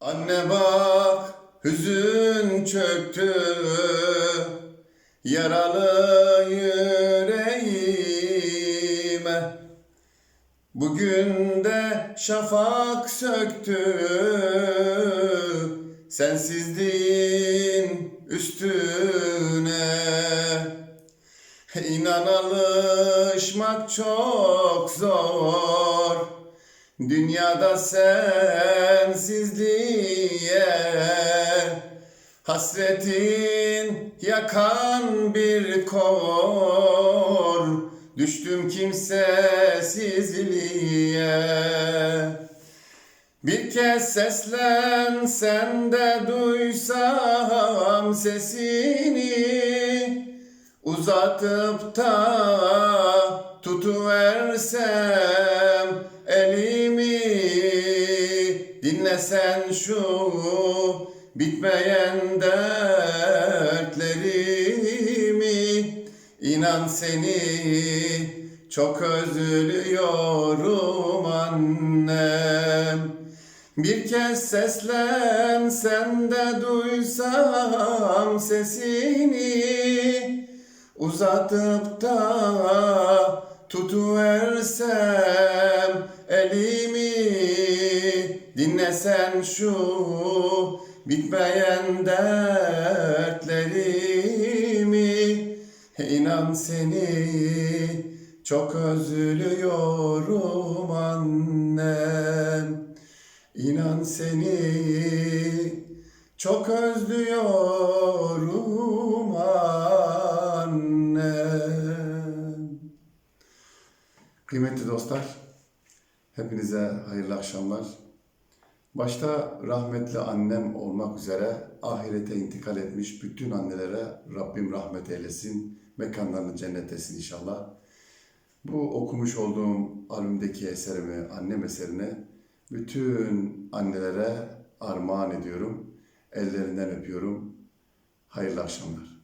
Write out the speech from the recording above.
Anne bak hüzün çöktü. Yaralı yüreğime. Bugün de şafak söktü. Sensizliğin üstüne. İnan alışmak çok zor Dünyada sensizliğe Hasretin yakan bir kor. Düştüm kimsesizliğe. Bir kez seslensen de duysam sesini Uzatıp da tutuversem Dinlesen şu bitmeyen dertlerimi. İnan seni çok özlüyorum annem. Bir kez seslensen de duysam sesini Uzatıp da tutuversem elimi Dinlesen şu bitmeyen dertlerimi. İnan seni çok özlüyorum annem. İnan seni çok özlüyorum annem. Kıymetli dostlar, hepinize hayırlı akşamlar. Başta rahmetli annem olmak üzere ahirete intikal etmiş bütün annelere Rabbim rahmet eylesin. Mekanlarını cennet etsin inşallah. Bu okumuş olduğum albümdeki eserimi, annem eserini bütün annelere armağan ediyorum. Ellerinden öpüyorum. Hayırlı akşamlar.